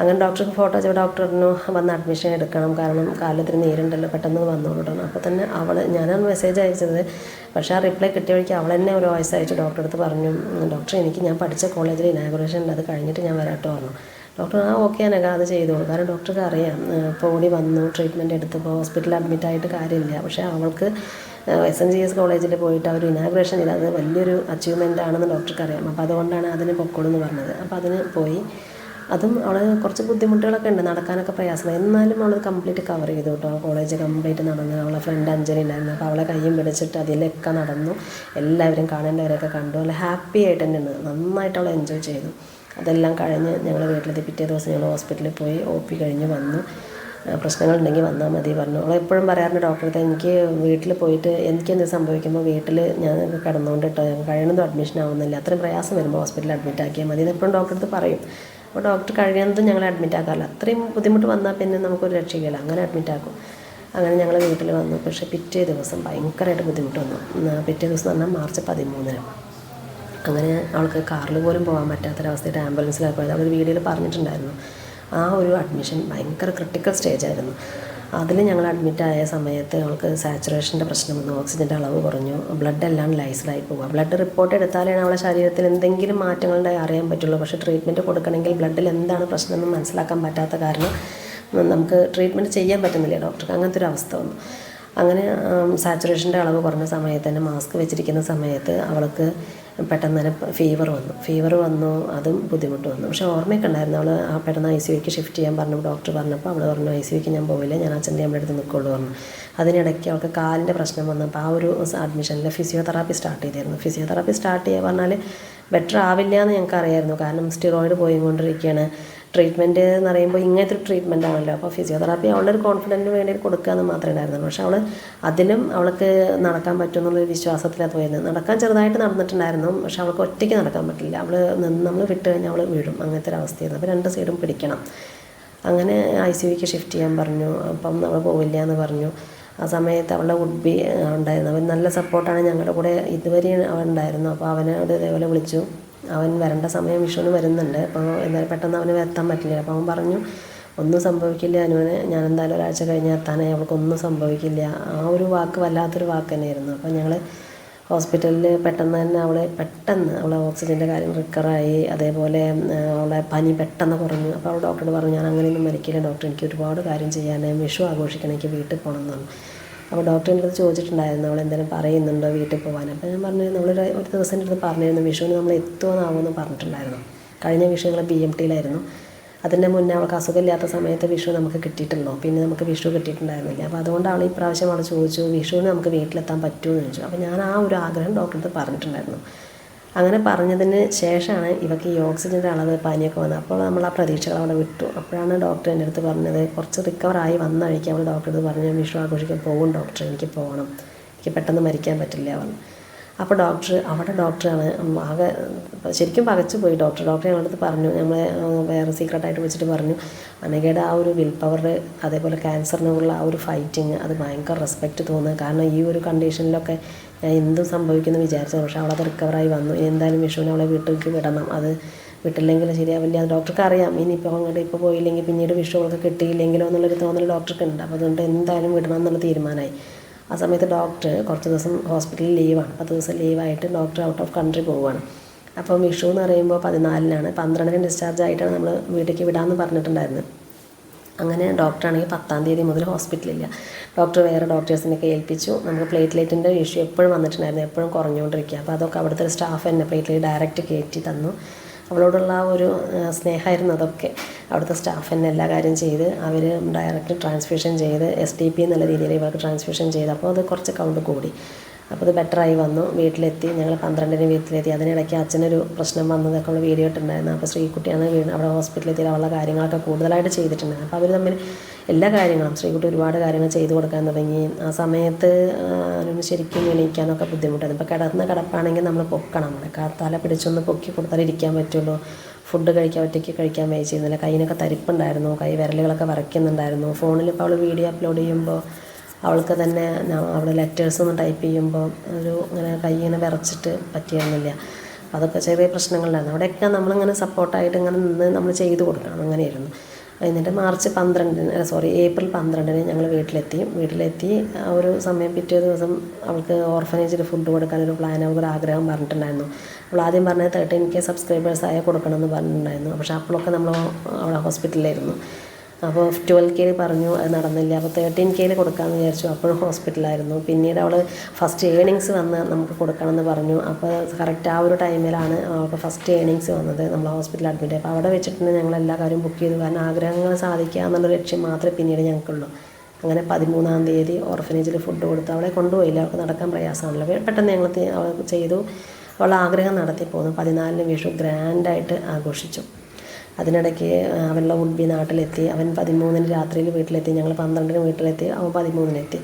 അങ്ങനെ ഡോക്ടർക്ക് ഫോട്ടോ അയച്ചപ്പോൾ ഡോക്ടറിനു വന്ന് അഡ്മിഷൻ എടുക്കണം. കാരണം കാലത്തിന് നീരുണ്ടല്ലോ. പെട്ടെന്ന് വന്നോളൂ അപ്പോൾ തന്നെ അവൾ ഞാനാണ് മെസ്സേജ് അയച്ചത്. പക്ഷേ ആ റിപ്ലൈ കിട്ടിയ വഴിക്ക് അവൾ തന്നെ ഒരു വോയിസ് അയച്ചു. ഡോക്ടറെ അടുത്ത് പറഞ്ഞു ഡോക്ടർ എനിക്ക് ഞാൻ പഠിച്ച കോളേജിൽ ഇനാഗുറേഷൻ ഉണ്ട് അത് കഴിഞ്ഞിട്ട് ഞാൻ വരാട്ടോ പറഞ്ഞു. ഡോക്ടർ ആ ഓക്കെ അനക അത് ചെയ്തോളൂ. കാരണം ഡോക്ടർക്ക് അറിയാം ഇപ്പോൾ ഓടി വന്നു ട്രീറ്റ്മെന്റ് എടുത്തപ്പോൾ ഹോസ്പിറ്റലിൽ അഡ്മിറ്റ് ആയിട്ട് കാര്യമില്ല. പക്ഷേ അവൾക്ക് എസ് എൻ ജി എസ് കോളേജിൽ പോയിട്ട് അവർ ഇനാഗ്രേഷൻ ചെയ്ത് അത് വലിയൊരു അച്ചീവ്മെന്റ് ആണെന്ന് ഡോക്ടർക്ക് അറിയാം അപ്പോൾ അതുകൊണ്ടാണ് അതിന് പൊക്കോളെന്ന് പറഞ്ഞത്. അപ്പോൾ അതിന് പോയി. അതും അവൾ കുറച്ച് ബുദ്ധിമുട്ടുകളൊക്കെ ഉണ്ട്. നടക്കാനൊക്കെ പ്രയാസം. എന്നാലും അവൾ കംപ്ലീറ്റ് കവർ ചെയ്തു കേട്ടോ. കോളേജ് കംപ്ലീറ്റ് നടന്ന് അവളെ ഫ്രണ്ട് അഞ്ജലി ഉണ്ടായിരുന്നു. അപ്പോൾ അവളെ കയ്യും പിടിച്ചിട്ട് അതിലൊക്കെ നടന്നു. എല്ലാവരും കാണേണ്ടവരൊക്കെ കണ്ടു. അവൾ ഹാപ്പി ആയിട്ട് തന്നെയാണ് നന്നായിട്ട് അവൾ എൻജോയ് ചെയ്തു. അതെല്ലാം കഴിഞ്ഞ് ഞങ്ങൾ വീട്ടിലെത്തി പിറ്റേ ദിവസം ഞങ്ങൾ ഹോസ്പിറ്റലിൽ പോയി ഒ പി കഴിഞ്ഞ് വന്നു. പ്രശ്നങ്ങളുണ്ടെങ്കിൽ വന്നാൽ മതി പറഞ്ഞു. അവൾ എപ്പോഴും പറയാറുണ്ട് ഡോക്ടറെ എനിക്ക് വീട്ടിൽ പോയിട്ട് എനിക്കെന്ത് സംഭവിക്കുമ്പോൾ വീട്ടിൽ ഞാൻ കിടന്നുകൊണ്ട് കേട്ടോ കഴിയുന്നതും അഡ്മിഷൻ ആവുന്നില്ല. അത്രയും പ്രയാസം വരുമ്പോൾ ഹോസ്പിറ്റലിൽ അഡ്മിറ്റ് ആക്കിയാൽ മതി. എപ്പോഴും ഡോക്ടറെ അടുത്ത് പറയും. അപ്പോൾ ഡോക്ടർ കഴിയുന്നതും ഞങ്ങളെ അഡ്മിറ്റ് ആക്കാറില്ല. അത്രയും ബുദ്ധിമുട്ട് വന്നാൽ പിന്നെ നമുക്കൊരു രക്ഷയില്ല അങ്ങനെ അഡ്മിറ്റ് ആക്കും. അങ്ങനെ ഞങ്ങൾ വീട്ടിൽ വന്നു. പക്ഷേ പിറ്റേ ദിവസം ഭയങ്കരമായിട്ട് ബുദ്ധിമുട്ട് വന്നു. പിറ്റേ ദിവസം എന്ന് പറഞ്ഞാൽ മാർച്ച് പതിമൂന്നിന്. അങ്ങനെ അവൾക്ക് കാറിൽ പോലും പോകാൻ പറ്റാത്തൊരവസ്ഥയായിട്ട് ആംബുലൻസിലാണ് പോയത്. അവൾ വീഡിയോയിൽ പറഞ്ഞിട്ടുണ്ടായിരുന്നു. ആ ഒരു അഡ്മിഷൻ ഭയങ്കര ക്രിട്ടിക്കൽ സ്റ്റേജായിരുന്നു. അതിൽ ഞങ്ങൾ അഡ്മിറ്റായ സമയത്ത് അവൾക്ക് സാച്ചുറേഷന്റെ പ്രശ്നം വന്നു ഓക്സിജന്റെ അളവ് കുറഞ്ഞു ബ്ലഡ് എല്ലാം ലൈസിലായി പോകുക ബ്ലഡ് റിപ്പോർട്ട് എടുത്താലാണ് അവളെ ശരീരത്തിൽ എന്തെങ്കിലും മാറ്റങ്ങളുടെ അറിയാൻ പറ്റുള്ളൂ. പക്ഷേ ട്രീറ്റ്മെന്റ് കൊടുക്കണമെങ്കിൽ ബ്ലഡിൽ എന്താണ് പ്രശ്നമെന്ന് മനസ്സിലാക്കാൻ പറ്റാത്ത കാരണം നമുക്ക് ട്രീറ്റ്മെന്റ് ചെയ്യാൻ പറ്റുന്നില്ല. ഡോക്ടർക്ക് അങ്ങനത്തെ ഒരു അവസ്ഥ വന്നു. അങ്ങനെ സാച്ചുറേഷന്റെ അളവ് കുറഞ്ഞ സമയത്ത് തന്നെ മാസ്ക് വെച്ചിരിക്കുന്ന സമയത്ത് അവൾക്ക് പെട്ടെന്ന് തന്നെ ഫീവർ വന്നു. ഫീവർ വന്നു അതും ബുദ്ധിമുട്ട് വന്നു. പക്ഷേ ഓർമ്മയൊക്കെ ഉണ്ടായിരുന്നു. അവൾ ആ പെട്ടെന്ന് ഐ സി യുക്ക് ഷിഫ്റ്റ് ചെയ്യാൻ പറഞ്ഞു ഡോക്ടർ പറഞ്ഞപ്പോൾ അവൾ പറഞ്ഞു ഐ സി യുക്ക് ഞാൻ പോവില്ല ഞാൻ അച്ഛന്റെ അമ്മയുടെ അടുത്ത് നിൽക്കുള്ളൂ പറഞ്ഞു. അതിനിടയ്ക്ക് അവൾക്ക് കാലിന്റെ പ്രശ്നം വന്നപ്പോൾ ആ ഒരു അഡ്മിഷനിൽ ഫിസിയോതെറാപ്പി സ്റ്റാർട്ട് ചെയ്തിരുന്നു. ഫിസിയോതെറാപ്പി സ്റ്റാർട്ട് ചെയ്യുക പറഞ്ഞാൽ ബെറ്റർ ആവില്ല എന്ന് ഞങ്ങൾക്ക് അറിയായിരുന്നു കാരണം സ്റ്റിറോയിഡ് പോയിക്കൊണ്ടിരിക്കുകയാണ്. ട്രീറ്റ്മെന്റ് എന്ന് പറയുമ്പോൾ ഇങ്ങനത്തെ ഒരു ട്രീറ്റ്മെന്റ് ആണല്ലോ. അപ്പോൾ ഫിസിയോതെറാപ്പി അവളുടെ ഒരു കോൺഫിഡന്റിന് വേണ്ടി കൊടുക്കുക എന്ന് മാത്രമേ ഉണ്ടായിരുന്നുള്ളൂ. പക്ഷെ അവൾ അതിലും അവൾക്ക് നടക്കാൻ പറ്റുമെന്നുള്ളൊരു വിശ്വാസത്തിലാണ് പോയത്. നടക്കാൻ ചെറുതായിട്ട് നടന്നിട്ടുണ്ടായിരുന്നു. പക്ഷെ അവൾക്ക് ഒറ്റയ്ക്ക് നടക്കാൻ പറ്റില്ല. അവൾ നിന്ന് നമ്മൾ വിട്ട് കഴിഞ്ഞാൽ അവൾ വീഴും. അങ്ങനത്തെ ഒരു അവസ്ഥയായിരുന്നു. അപ്പോൾ രണ്ട് സൈഡും പിടിക്കണം. അങ്ങനെ ഐ സി യുക്ക് ഷിഫ്റ്റ് ചെയ്യാൻ പറഞ്ഞു. അപ്പം നമ്മൾ പോവില്ല എന്ന് പറഞ്ഞു. ആ സമയത്ത് അവളുടെ വുഡ് ബി ഉണ്ടായിരുന്നു. അവൻ നല്ല സപ്പോർട്ടാണ് ഞങ്ങളുടെ കൂടെ ഇതുവരെ അവൻ ഉണ്ടായിരുന്നു. അപ്പോൾ അവനോട് ഇതേപോലെ വിളിച്ചു. അവൻ വരേണ്ട സമയം വിഷുവിന് വരുന്നുണ്ട്. അപ്പോൾ എന്തായാലും പെട്ടെന്ന് അവന് എത്താൻ പറ്റില്ല. അപ്പോൾ അവൻ പറഞ്ഞു ഒന്നും സംഭവിക്കില്ല അനുവിന്. ഞാൻ എന്തായാലും ഒരാഴ്ച കഴിഞ്ഞ് എത്താനായി. അവൾക്കൊന്നും സംഭവിക്കില്ല. ആ ഒരു വാക്ക് വല്ലാത്തൊരു വാക്ക് തന്നെയായിരുന്നു. അപ്പോൾ ഞങ്ങൾ ഹോസ്പിറ്റലിൽ പെട്ടെന്ന് തന്നെ അവളെ പെട്ടെന്ന് അവളെ ഓക്സിജന്റെ കാര്യം റിക്കറായി. അതേപോലെ അവളെ പനി പെട്ടെന്ന് കുറഞ്ഞു. അപ്പോൾ അവൾ ഡോക്ടറോട് പറഞ്ഞു ഞാൻ അങ്ങനെയൊന്നും മരിക്കില്ല ഡോക്ടർ. എനിക്ക് ഒരുപാട് കാര്യം ചെയ്യാൻ വിഷു ആഘോഷിക്കണം. എനിക്ക് വീട്ടിൽ പോകണം എന്ന് പറഞ്ഞു. അപ്പോൾ ഡോക്ടർ എന്റെ അടുത്ത് ചോദിച്ചിട്ടുണ്ടായിരുന്നു അവൾ എന്തെങ്കിലും പറയുന്നുണ്ടോ വീട്ടിൽ പോകാൻ അപ്പോൾ ഞാൻ പറഞ്ഞു നമ്മൾ ഒരു ദിവസം എന്റെ അടുത്ത് പറഞ്ഞിരുന്നു വിഷുവിന് നമ്മൾ എത്തുമെന്നാവുമെന്ന് പറഞ്ഞിട്ടുണ്ടായിരുന്നു. കഴിഞ്ഞ വിഷു ഞങ്ങൾ ബി എം ടിയിലായിരുന്നു അതിന്റെ മുന്നേ അവൾക്ക് അസുഖമില്ലാത്ത സമയത്ത് വിഷു നമുക്ക് കിട്ടിയിട്ടുണ്ടോ? പിന്നെ നമുക്ക് വിഷു കിട്ടിയിട്ടുണ്ടായിരുന്നില്ല. അപ്പോൾ അതുകൊണ്ട് അവൾ ഈ പ്രാവശ്യം അവൾ ചോദിച്ചു വിഷുവിന് നമുക്ക് വീട്ടിലെത്താൻ പറ്റുമോ എന്ന് ചോദിച്ചു. അപ്പോൾ ഞാൻ ആ ഒരു ആഗ്രഹം ഡോക്ടറെ പറഞ്ഞിട്ടുണ്ടായിരുന്നു. അങ്ങനെ പറഞ്ഞതിന് ശേഷമാണ് ഇവക്ക് ഈ ഓക്സിജന്റെ അളവ് പനിയൊക്കെ വന്നത്. അപ്പോൾ നമ്മൾ ആ പ്രതീക്ഷകൾ അവിടെ വിട്ടു. അപ്പോഴാണ് ഡോക്ടർ എന്റെ അടുത്ത് പറഞ്ഞത് കുറച്ച് റിക്കവറായി വന്ന വഴിക്ക് അവൾ ഡോക്ടർ അടുത്ത് പറഞ്ഞു "ഞാൻ വിഷു ആഘോഷിക്കാൻ പോകും ഡോക്ടർ എനിക്ക് പോകണം. എനിക്ക് പെട്ടെന്ന് മരിക്കാൻ പറ്റില്ല പറഞ്ഞു. അപ്പോൾ ഡോക്ടർ അവിടെ ഡോക്ടറാണ് ആകെ ശരിക്കും പകച്ചു പോയി ഡോക്ടർ. ഡോക്ടർ ഞങ്ങളടുത്ത് പറഞ്ഞു നമ്മൾ വേറെ സീക്രട്ടായിട്ട് വിളിച്ചിട്ട് പറഞ്ഞു അനഘയുടെ ആ ഒരു വിൽ പവർ അതേപോലെ ക്യാൻസറിനുള്ള ആ ഒരു ഫൈറ്റിങ് അത് ഭയങ്കര റെസ്പെക്റ്റ് തോന്നുക കാരണം ഈ ഒരു കണ്ടീഷനിലൊക്കെ എന്തും സംഭവിക്കുമെന്ന് വിചാരിച്ചു പക്ഷേ അവളത് റിക്കവറായി വന്നു. ഇനി എന്തായാലും വിഷുവിന് അവളെ വീട്ടിലേക്ക് വിടണം. അത് വിട്ടില്ലെങ്കിൽ ശരിയാവില്ല. ഡോക്ടർക്ക് അറിയാം ഇനിയിപ്പോൾ അങ്ങോട്ട് ഇപ്പോൾ പോയില്ലെങ്കിൽ പിന്നീട് വിഷു അവൾക്ക് കിട്ടിയില്ലെങ്കിലോ എന്നുള്ളൊരു തോന്നൽ ഡോക്ടർക്ക് ഉണ്ട് അപ്പോൾ അതുകൊണ്ട് എന്തായാലും വിടണം എന്നുള്ള തീരുമാനമായി. ആ സമയത്ത് ഡോക്ടർ കുറച്ച് ദിവസം ഹോസ്പിറ്റലിൽ ലീവാണ്. പത്ത് ദിവസം ലീവായിട്ട് ഡോക്ടർ ഔട്ട് ഓഫ് കൺട്രി പോവുകയാണ്. അപ്പം വിഷു എന്ന് പറയുമ്പോൾ പതിനാലിനാണ്. പന്ത്രണ്ടിന് ഡിസ്ചാർജ് ആയിട്ടാണ് നമ്മൾ വീട്ടിലേക്ക് വിടാമെന്ന് പറഞ്ഞിട്ടുണ്ടായിരുന്നത്. അങ്ങനെ ഡോക്ടറാണെങ്കിൽ പത്താം തീയതി മുതൽ ഹോസ്പിറ്റലില്ല. ഡോക്ടർ വേറെ ഡോക്ടേഴ്സിനൊക്കെ ഏൽപ്പിച്ചു. നമുക്ക് പ്ലേറ്റ്ലേറ്റിന്റെ ഇഷ്യൂ എപ്പോഴും വന്നിട്ടുണ്ടായിരുന്നു എപ്പോഴും കുറഞ്ഞുകൊണ്ടിരിക്കുക. അപ്പോൾ അതൊക്കെ അവിടുത്തെ സ്റ്റാഫ് തന്നെ പ്ലേറ്റ്ലേറ്റ് ഡയറക്റ്റ് കയറ്റി തന്നു. അവളോടുള്ള ആ ഒരു സ്നേഹമായിരുന്നു അതൊക്കെ. അവിടുത്തെ സ്റ്റാഫ് തന്നെ എല്ലാ കാര്യം ചെയ്ത് അവർ ഡയറക്റ്റ് ട്രാൻസ്ഫ്യൂഷൻ ചെയ്ത് എസ് ഡി പി എന്നുള്ള രീതിയിൽ ഇവർക്ക് ട്രാൻസ്ഫ്യൂഷൻ ചെയ്ത് അപ്പോൾ അത് കുറച്ച് കൗണ്ട് കൂടി. അപ്പോൾ അത് ബെറ്ററായി വന്നു. വീട്ടിലെത്തി. ഞങ്ങൾ പന്ത്രണ്ടിന് വീട്ടിലെത്തി. അതിനിടയ്ക്ക് അച്ഛനൊരു പ്രശ്നം വന്നതൊക്കെ ഉള്ള വീഡിയോ ഇട്ടുണ്ടായിരുന്നു അപ്പോൾ ശ്രീകുട്ടിയാണ് വീട് അവിടെ ഹോസ്പിറ്റലിലെത്തി അവളുടെ കാര്യങ്ങളൊക്കെ കൂടുതലായിട്ട് ചെയ്തിട്ടുണ്ടായിരുന്നു. അപ്പോൾ അവർ തമ്മിൽ എല്ലാ കാര്യങ്ങളും ശ്രീകുട്ടി ഒരുപാട് കാര്യങ്ങൾ ചെയ്തു കൊടുക്കാൻ തുടങ്ങി. ആ സമയത്ത് ശരിക്കും എണീക്കാനൊക്കെ ബുദ്ധിമുട്ടായിരുന്നു. ഇപ്പോൾ കിടന്ന കിടപ്പാണെങ്കിൽ നമ്മൾ പൊക്കണം. നമ്മുടെ തല പിടിച്ചൊന്ന് പൊക്കി കൊടുത്താൽ ഇരിക്കാൻ പറ്റുള്ളൂ. ഫുഡ് കഴിക്കാൻ ഒറ്റയ്ക്ക് കഴിക്കാൻ വയ്യ ചെയ്യുന്നില്ല കൈയിനൊക്കെ തരിപ്പുണ്ടായിരുന്നു. കൈ വിരലുകളൊക്കെ വരയ്ക്കുന്നുണ്ടായിരുന്നു. ഫോണിൽ ഇപ്പോൾ അവൾ വീഡിയോ അപ്ലോഡ് ചെയ്യുമ്പോൾ അവൾക്ക് തന്നെ അവിടെ ലെറ്റേഴ്സ് ഒന്ന് ടൈപ്പ് ചെയ്യുമ്പോൾ ഒരു ഇങ്ങനെ കൈ ഇങ്ങനെ വിറച്ചിട്ട് പറ്റിയിരുന്നില്ല. അതൊക്കെ ചെറിയ പ്രശ്നങ്ങളുണ്ടായിരുന്നു അവിടെയൊക്കെ നമ്മളിങ്ങനെ സപ്പോർട്ടായിട്ട് ഇങ്ങനെ നിന്ന് നമ്മൾ ചെയ്തു കൊടുക്കണം. അങ്ങനെയായിരുന്നു. എന്നിട്ട് മാർച്ച് പന്ത്രണ്ടിന് സോറി ഏപ്രിൽ പന്ത്രണ്ടിന് ഞങ്ങൾ വീട്ടിലെത്തി. വീട്ടിലെത്തി ഒരു സമയം പിറ്റേ ദിവസം അവൾക്ക് ഓർഫനേജിൽ ഫുഡ് കൊടുക്കാനൊരു പ്ലാൻ അവൾക്കൊരു ആഗ്രഹം പറഞ്ഞിട്ടുണ്ടായിരുന്നു. അവൾ ആദ്യം പറഞ്ഞത് തേർട്ടീൻ കെ സബ്സ്ക്രൈബേഴ്സായ കൊടുക്കണം കൊടുക്കണമെന്ന് പറഞ്ഞിട്ടുണ്ടായിരുന്നു. പക്ഷേ അപ്പോഴൊക്കെ നമ്മൾ അവിടെ ഹോസ്പിറ്റലിലായിരുന്നു അപ്പോൾ ട്വൽവ് കെയിൽ പറഞ്ഞു അത് നടന്നില്ല. അപ്പോൾ തേർട്ടീൻ കെയിൽ കൊടുക്കാമെന്ന് വിചാരിച്ചു. അപ്പോഴും ഹോസ്പിറ്റലായിരുന്നു പിന്നീട് അവൾ ഫസ്റ്റ് ഏണിങ്സ് വന്ന് നമുക്ക് കൊടുക്കണമെന്ന് പറഞ്ഞു. അപ്പോൾ കറക്റ്റ് ആ ഒരു ടൈമിലാണ് അവൾക്ക് ഫസ്റ്റ് ഏണിങ്സ് വന്നത്. നമ്മൾ ഹോസ്പിറ്റലിൽ അഡ്മിറ്റ് അപ്പോൾ അവിടെ വെച്ചിട്ടുണ്ട് ഞങ്ങൾ എല്ലാ കാര്യവും ബുക്ക് ചെയ്തു. കാരണം ആഗ്രഹങ്ങൾ സാധിക്കുക എന്നുള്ള ലക്ഷ്യം മാത്രമേ പിന്നീട് ഞങ്ങൾക്കുള്ളൂ. അങ്ങനെ പതിമൂന്നാം തീയതി ഓർഫനേജിൽ ഫുഡ് കൊടുത്ത്. അവളെ കൊണ്ടുപോയില്ല. അവൾക്ക് നടക്കാൻ പ്രയാസമാണല്ലോ. പെട്ടെന്ന് ഞങ്ങൾ അവൾ ചെയ്തു. അവൾ ആഗ്രഹം നടത്തി പോന്നു. പതിനാലിന് വിഷു ഗ്രാൻഡായിട്ട് ആഘോഷിച്ചു. അതിനിടയ്ക്ക് അവനുള്ള ഉൾബി നാട്ടിലെത്തി. അവൻ പതിമൂന്നിന് രാത്രിയിൽ വീട്ടിലെത്തി. ഞങ്ങൾ പന്ത്രണ്ടിന് വീട്ടിലെത്തി. അവൻ പതിമൂന്നിനെത്തി.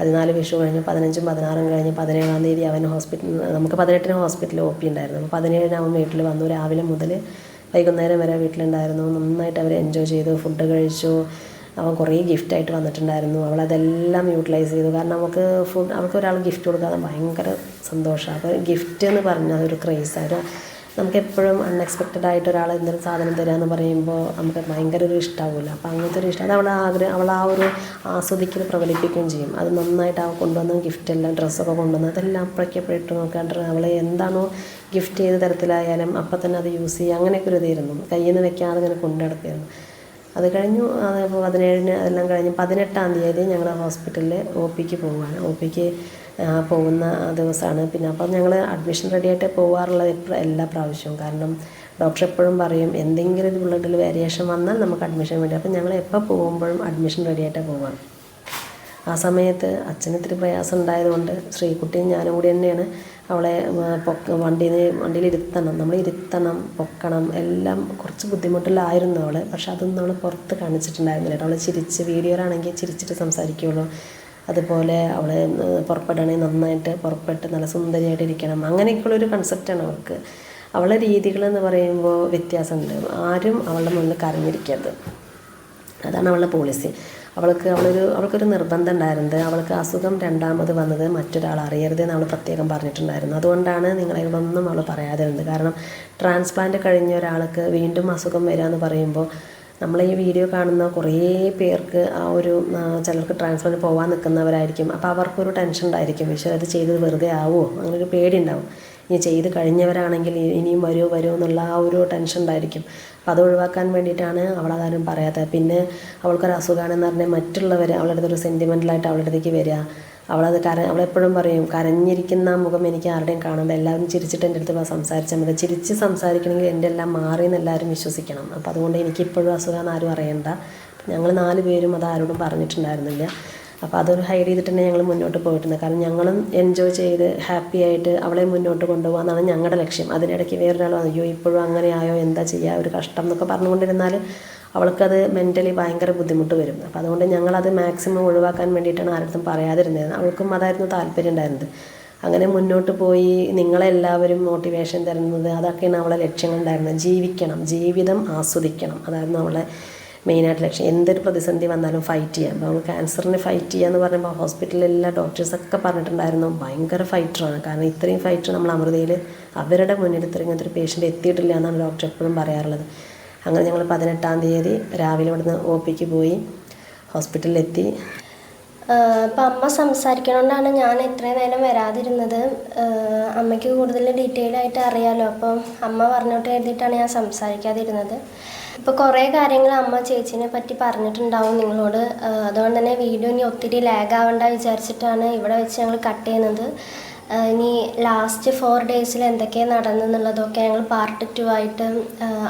പതിനാല് വിഷു കഴിഞ്ഞു. പതിനഞ്ചും പതിനാറും കഴിഞ്ഞ് പതിനേഴാം തീയതി അവൻ ഹോസ്പിറ്റൽ നമുക്ക് പതിനെട്ടിന് ഹോസ്പിറ്റലിൽ ഒ പി ഉണ്ടായിരുന്നു. അപ്പോൾ പതിനേഴിന് അവൻ വീട്ടിൽ വന്നു. രാവിലെ മുതൽ വൈകുന്നേരം വരെ വീട്ടിലുണ്ടായിരുന്നു. നന്നായിട്ട് അവർ എൻജോയ് ചെയ്തു. ഫുഡ് കഴിച്ചു. അവൻ കുറേ ഗിഫ്റ്റായിട്ട് വന്നിട്ടുണ്ടായിരുന്നു. അവൾ അതെല്ലാം യൂട്ടിലൈസ് ചെയ്തു. കാരണം നമുക്ക് ഫുഡ് അവൾക്ക് ഒരാൾ ഗിഫ്റ്റ് കൊടുക്കാതെ ഭയങ്കര സന്തോഷമാണ്. അപ്പോൾ ഗിഫ്റ്റ് എന്ന് പറഞ്ഞാൽ അതൊരു ക്രേസാണ് നമുക്ക് എപ്പോഴും അൺഎക്സ്പെക്റ്റഡ് ആയിട്ട് ഒരാൾ എന്തെങ്കിലും സാധനം തരിക എന്ന് പറയുമ്പോൾ നമുക്ക് ഭയങ്കര ഒരു ഇഷ്ടമാവില്ല അപ്പോൾ അങ്ങനത്തെ ഒരു ഇഷ്ടം അത് അവൾ ആഗ്രഹം അവൾ ആ ഒരു ആസ്വദിക്കൽ പ്രകടിപ്പിക്കുകയും ചെയ്യും. അത് നന്നായിട്ട് അവൾ കൊണ്ടുവന്ന ഗിഫ്റ്റ് എല്ലാം ഡ്രസ്സൊക്കെ കൊണ്ടുവന്ന് അതെല്ലാം അപ്പോഴേക്കപ്പോഴും ഇട്ട് നോക്കാൻ അവൾ എന്താണോ ഗിഫ്റ്റ് ചെയ്ത തരത്തിലായാലും അപ്പം തന്നെ അത് യൂസ് ചെയ്യുക. അങ്ങനെയൊക്കെ ഒരു ഇതായിരുന്നു. കയ്യിൽ നിന്ന് വെക്കാതെ ഇങ്ങനെ കൊണ്ടു നടക്കുകയായിരുന്നു. അത് കഴിഞ്ഞു പതിനേഴിന് അതെല്ലാം കഴിഞ്ഞ് പതിനെട്ടാം തീയതി ഞങ്ങൾ ഹോസ്പിറ്റലിൽ ഒ പിക്ക് പോവുകയാണ് ഒ പിക്ക് പോകുന്ന ദിവസമാണ്. പിന്നെ അപ്പം ഞങ്ങൾ അഡ്മിഷൻ റെഡിയായിട്ട് പോകാറുള്ളത് എപ്പോഴും എല്ലാ പ്രാവശ്യവും. കാരണം ഡോക്ടർ എപ്പോഴും പറയും എന്തെങ്കിലും ഒരു ബ്ലഡിൽ വേരിയേഷൻ വന്നാൽ നമുക്ക് അഡ്മിഷൻ വേണ്ടി അപ്പം ഞങ്ങൾ എപ്പോൾ പോകുമ്പോഴും അഡ്മിഷൻ റെഡിയായിട്ടാണ് പോവാം ആ സമയത്ത് അച്ഛന് ഇത്തിരി പ്രയാസം ഉണ്ടായതുകൊണ്ട് ശ്രീകുട്ടിയും ഞാനും കൂടി തന്നെയാണ് അവളെ പൊക്ക വണ്ടിയിൽ വണ്ടിയിൽ ഇരുത്തണം. നമ്മൾ ഇരുത്തണം പൊക്കണം എല്ലാം കുറച്ച് ബുദ്ധിമുട്ടിലായിരുന്നു അവൾ പക്ഷെ അതൊന്നും അവൾ പുറത്ത് കാണിച്ചിട്ടുണ്ടായിരുന്നില്ല. അവൾ ചിരിച്ച് വീഡിയോയിലാണെങ്കിൽ ചിരിച്ചിട്ട് സംസാരിക്കുകയുള്ളൂ അതുപോലെ അവളെ പുറപ്പെടുകയാണെങ്കിൽ നന്നായിട്ട് പുറപ്പെട്ട് നല്ല സുന്ദരിയായിട്ട് ഇരിക്കണം. അങ്ങനെയൊക്കെയുള്ളൊരു കൺസെപ്റ്റാണ് അവൾക്ക്. അവളുടെ രീതികളെന്ന് പറയുമ്പോൾ വ്യത്യാസമുണ്ട്. ആരും അവളുടെ മുന്നിൽ കരഞ്ഞിരിക്കരുത്. അതാണ് അവളുടെ പോളിസി അവൾക്ക് അവളൊരു അവൾക്കൊരു നിർബന്ധം ഉണ്ടായിരുന്നത്. അവൾക്ക് അസുഖം രണ്ടാമത് വന്നത് മറ്റൊരാൾ അറിയരുത് എന്ന് അവൾ പ്രത്യേകം പറഞ്ഞിട്ടുണ്ടായിരുന്നു. അതുകൊണ്ടാണ് നിങ്ങളോടൊന്നും അവൾ പറയാതിരുന്നത് കാരണം ട്രാൻസ്പ്ലാന്റ് കഴിഞ്ഞ ഒരാൾക്ക് വീണ്ടും അസുഖം വരിക എന്ന് പറയുമ്പോൾ നമ്മൾ ഈ വീഡിയോ കാണുന്ന കുറേ പേർക്ക് ആ ഒരു ചിലർക്ക് ട്രാൻസ്ഫറിന് പോകാൻ നിൽക്കുന്നവരായിരിക്കും. അപ്പോൾ അവർക്കൊരു ടെൻഷൻ ഉണ്ടായിരിക്കും. പക്ഷേ അത് ചെയ്തത് വെറുതെ ആവുമോ അങ്ങനെ ഒരു പേടി ഉണ്ടാവും ഇനി ചെയ്ത് കഴിഞ്ഞവരാണെങ്കിൽ ഇനിയും വരുമോ വരുമോ എന്നുള്ള ആ ഒരു ടെൻഷൻ ഉണ്ടായിരിക്കും. അപ്പോൾ അത് ഒഴിവാക്കാൻ വേണ്ടിയിട്ടാണ് അവളതാരും പറയാത്തത്. പിന്നെ അവൾക്കൊരു അസുഖമാണെന്ന് പറഞ്ഞാൽ മറ്റുള്ളവർ അവളുടെ അടുത്തൊരു സെന്റിമെന്റലായിട്ട് അവളുടെ അടുത്തേക്ക് വരിക അവളത് കര അവളെപ്പോഴും പറയും കരഞ്ഞിരിക്കുന്ന മുഖം എനിക്ക് ആരുടെയും കാണുമ്പോൾ എല്ലാവരും ചിരിച്ചിട്ട് എന്റെ അടുത്ത് സംസാരിച്ചാൽ മതി. ചിരിച്ച് സംസാരിക്കണമെങ്കിൽ എന്റെ എല്ലാം മാറി എന്ന് എല്ലാവരും വിശ്വസിക്കണം. അപ്പോൾ അതുകൊണ്ട് എനിക്കിപ്പോഴും അസുഖം ആരും അറിയണ്ട. ഞങ്ങൾ നാല് പേരും അത് ആരോടും പറഞ്ഞിട്ടുണ്ടായിരുന്നില്ല. അപ്പോൾ അതൊരു ഹൈഡ് ചെയ്തിട്ട് തന്നെ ഞങ്ങൾ മുന്നോട്ട് പോയിട്ടുണ്ട്. കാരണം ഞങ്ങളും എൻജോയ് ചെയ്ത് ഹാപ്പി ആയിട്ട് അവളെ മുന്നോട്ട് കൊണ്ടുപോകുക എന്നാണ് ഞങ്ങളുടെ ലക്ഷ്യം. അതിനിടയ്ക്ക് വേറൊരാൾ അയ്യോ ഇപ്പോഴും അങ്ങനെയായോ എന്താ ചെയ്യുക ഒരു കഷ്ടം എന്നൊക്കെ പറഞ്ഞുകൊണ്ടിരുന്നാൽ അവൾക്കത് മെന്റലി ഭയങ്കര ബുദ്ധിമുട്ട് വരും. അപ്പോൾ അതുകൊണ്ട് ഞങ്ങളത് മാക്സിമം ഒഴിവാക്കാൻ വേണ്ടിയിട്ടാണ് ആരുടെ പറയാതിരുന്നത്. അവൾക്കും അതായിരുന്നു താല്പര്യം ഉണ്ടായിരുന്നത്. അങ്ങനെ മുന്നോട്ട് പോയി നിങ്ങളെല്ലാവരും മോട്ടിവേഷൻ തരുന്നത് അതൊക്കെയാണ് അവളെ ലക്ഷ്യങ്ങളുണ്ടായിരുന്നത്. ജീവിക്കണം ജീവിതം ആസ്വദിക്കണം. അതായിരുന്നു അവളെ മെയിനായിട്ട് ലക്ഷ്യം. എന്തൊരു പ്രതിസന്ധി വന്നാലും ഫൈറ്റ് ചെയ്യാം. അപ്പോൾ അവൾ ക്യാൻസറിന് ഫൈറ്റ് ചെയ്യുക എന്ന് പറയുമ്പോൾ ഹോസ്പിറ്റലിലെ എല്ലാ ഡോക്ടേഴ്സൊക്കെ പറഞ്ഞിട്ടുണ്ടായിരുന്നു ഭയങ്കര ഫൈറ്ററാണ് കാരണം ഇത്രയും ഫൈറ്റർ നമ്മൾ അമൃതയിൽ അവരുടെ മുന്നിൽ ഇത്രയും ഇങ്ങനത്തെ ഒരു പേഷ്യന്റ് എത്തിയിട്ടില്ല എന്നാണ് ഡോക്ടർ എപ്പോഴും പറയാറുള്ളത്. അങ്ങനെ ഞങ്ങൾ പതിനെട്ടാം തീയതി രാവിലെ ഇവിടുന്ന് ഒ പിക്ക് പോയി ഹോസ്പിറ്റലിലെത്തി. ഇപ്പം അമ്മ സംസാരിക്കണോണ്ടാണ് ഞാൻ ഇത്രയും നേരം വരാതിരുന്നത്. അമ്മയ്ക്ക് കൂടുതൽ ഡീറ്റെയിൽ ആയിട്ട് അറിയാലോ. അപ്പം അമ്മ പറഞ്ഞോട്ട് എഴുതിയിട്ടാണ് ഞാൻ സംസാരിക്കാതിരുന്നത്. ഇപ്പോൾ കുറേ കാര്യങ്ങൾ അമ്മ ചേച്ചിനെ പറ്റി പറഞ്ഞിട്ടുണ്ടാവും നിങ്ങളോട്. അതുകൊണ്ട് തന്നെ വീഡിയോ ഇനി ഒത്തിരി ലാഗ് ആവണ്ട വിചാരിച്ചിട്ടാണ് ഇവിടെ വെച്ച് ഞങ്ങൾ കട്ട് ചെയ്യുന്നത്. ഇനി ലാസ്റ്റ് ഫോർ ഡേയ്സിൽ എന്തൊക്കെയാണ് നടന്നെന്നുള്ളതൊക്കെ ഞങ്ങൾ പാർട്ട് ടു ആയിട്ട്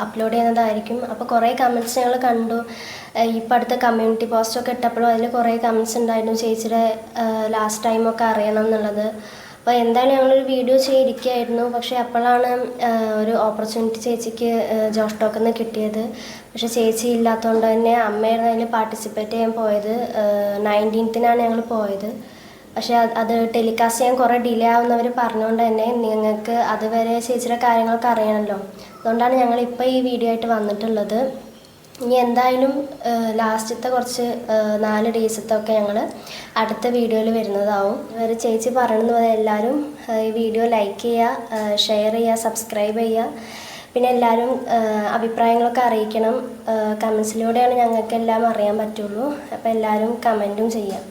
അപ്ലോഡ് ചെയ്യുന്നതായിരിക്കും. അപ്പോൾ കുറേ കമന്റ്സ് ഞങ്ങൾ കണ്ടു. ഇപ്പം അടുത്ത കമ്മ്യൂണിറ്റി പോസ്റ്റൊക്കെ ഇട്ടപ്പോഴും അതിൽ കുറേ കമന്റ്സ് ഉണ്ടായിരുന്നു. ചേച്ചിയുടെ ലാസ്റ്റ് ടൈമൊക്കെ അറിയണം എന്നുള്ളത്. അപ്പോൾ എന്തായാലും ഞങ്ങളൊരു വീഡിയോ ചെയ്തിരിക്കുകയായിരുന്നു. പക്ഷേ അപ്പോഴാണ് ഒരു ഓപ്പർച്യൂണിറ്റി ചേച്ചിക്ക് ജോഷ് ടോക്കിൽ കിട്ടിയത്. പക്ഷേ ചേച്ചി ഇല്ലാത്തതുകൊണ്ട് തന്നെ അമ്മയായിരുന്നു അതിൽ പാർട്ടിസിപ്പേറ്റ് ചെയ്യാൻ പോയത്. നയന്റീൻത്തിനാണ് ഞങ്ങൾ പോയത്. പക്ഷേ അത് ടെലികാസ്റ്റ് ചെയ്യാൻ കുറേ ഡിലേ ആവുന്നവർ പറഞ്ഞുകൊണ്ട് തന്നെ നിങ്ങൾക്ക് അതുവരെ ചേച്ചിയുടെ കാര്യങ്ങളൊക്കെ അറിയണമല്ലോ അതുകൊണ്ടാണ് ഞങ്ങൾ ഇപ്പോൾ ഈ വീഡിയോ ആയിട്ട് വന്നിട്ടുള്ളത്. ഇനി എന്തായാലും ലാസ്റ്റത്തെ കുറച്ച് നാല് ഡേയ്സത്തൊക്കെ ഞങ്ങൾ അടുത്ത വീഡിയോയിൽ വരുന്നതാവും. ഒരു ചേച്ചി പറയണമെന്ന് പോലെ എല്ലാവരും ഈ വീഡിയോ ലൈക്ക് ചെയ്യുക ഷെയർ ചെയ്യുക സബ്സ്ക്രൈബ് ചെയ്യുക പിന്നെ എല്ലാവരും അഭിപ്രായങ്ങളൊക്കെ അറിയിക്കണം. കമൻസിലൂടെയാണ് ഞങ്ങൾക്ക് എല്ലാം അറിയാൻ പറ്റുള്ളൂ. അപ്പോൾ എല്ലാവരും കമന്റും ചെയ്യാം.